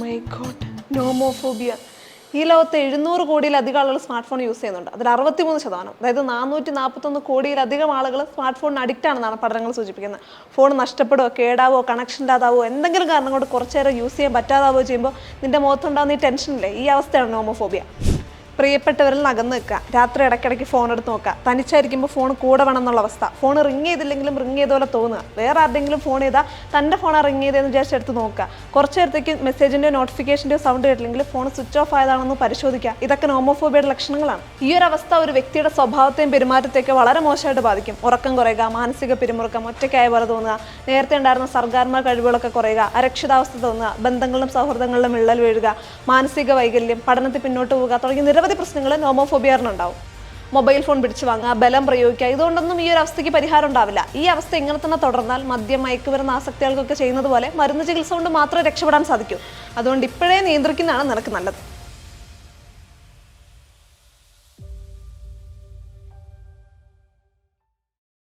My God nomophobia ഈ ലോകത്ത് എഴുന്നൂറ് കോടിയിലധികം ആളുകൾ സ്മാർട്ട് ഫോൺ യൂസ് ചെയ്യുന്നുണ്ട്. അതിൽ അറുപത്തിമൂന്ന് ശതമാനം അതായത് നാനൂറ്റി നാൽപ്പത്തൊന്ന് കോടിയിലധികം ആളുകൾ സ്മാർട്ട് ഫോണിന് അഡിക്റ്റ് ആണെന്നാണ് പഠനങ്ങൾ സൂചിപ്പിക്കുന്നത്. ഫോൺ നഷ്ടപ്പെടുകയോ കേടാവോ കണക്ഷൻ ഇല്ലാതാവോ എന്തെങ്കിലും കാരണം കൊണ്ട് കുറച്ചേരം യൂസ് ചെയ്യാൻ പറ്റാതാവോ ചെയ്യുമ്പോൾ നിന്റെ മുഖത്തുണ്ടാകുന്ന ഈ ടെൻഷനില്ലേ ഈ അവസ്ഥയാണ് നോമോഫോബിയ പ്രിയപ്പെട്ടവരിൽ നിന്ന് അകന്ന് നിൽക്കുക. രാത്രി ഇടയ്ക്കിടയ്ക്ക് ഫോൺ എടുത്ത് നോക്കുക. തനിച്ചായിരിക്കുമ്പോൾ ഫോൺ കൂടെ വേണം എന്നുള്ള അവസ്ഥ. ഫോൺ റിങ് ചെയ്തില്ലെങ്കിലും റിങ് ചെയ്ത പോലെ തോന്നുക. വേറെ ആരുടെങ്കിലും ഫോൺ ചെയ്താൽ തന്റെ ഫോണാണ് റിങ് ചെയ്തതെന്ന് വിചാരിച്ച് എടുത്ത് നോക്കുക. കുറച്ച് നേരത്തേക്ക് മെസ്സേജിന്റെയോ നോട്ടിഫിക്കേഷന്റെയോ സൗണ്ട് കേട്ടില്ലെങ്കിൽ ഫോൺ സ്വിച്ച് ഓഫ് ആയതാണെന്ന് പരിശോധിക്കുക. ഇതൊക്കെ നോമോഫോബിയുടെ ലക്ഷണങ്ങളാണ്. ഈ ഒരു അവസ്ഥ ഒരു വ്യക്തിയുടെ സ്വഭാവത്തെയും പെരുമാറ്റത്തെയൊക്കെ വളരെ മോശമായിട്ട് ബാധിക്കും. ഉറക്കം കുറയുക മാനസിക പിരിമുറുക്കം ഒറ്റയ്ക്കായ പോലെ തോന്നുക നേരത്തെ ഉണ്ടായിരുന്ന സർഗാത്മക കഴിവുകളൊക്കെ കുറയുക അരക്ഷിതാവസ്ഥ തോന്നുക ബന്ധങ്ങളിലും സൗഹൃദങ്ങളിലും വിള്ളൽ വീഴുക മാനസിക വൈകല്യം പഠനത്തിൽ പിന്നോട്ട് പോവുക തുടങ്ങിയ നിരവധി പ്രശ്നങ്ങൾ നോമോഫോബിയറിനുണ്ടാവും മൊബൈൽ ഫോൺ പിടിച്ചു വാങ്ങുക ബലം പ്രയോഗിക്കുക ഇതുകൊണ്ടൊന്നും ഈ ഒരു അവസ്ഥയ്ക്ക് പരിഹാരം ഉണ്ടാവില്ല. ഈ അവസ്ഥ ഇങ്ങനെ തന്നെ തുടർന്നാൽ മദ്യം മയക്കുമരുന്ന് ആസക്തികൾക്കൊക്കെ ചെയ്യുന്നത് പോലെ മരുന്ന് ചികിത്സ കൊണ്ട് മാത്രമേ രക്ഷപ്പെടാൻ സാധിക്കൂ. അതുകൊണ്ട് ഇപ്പോഴേ നിയന്ത്രിക്കുന്നതാണ് നിനക്ക് നല്ലത്.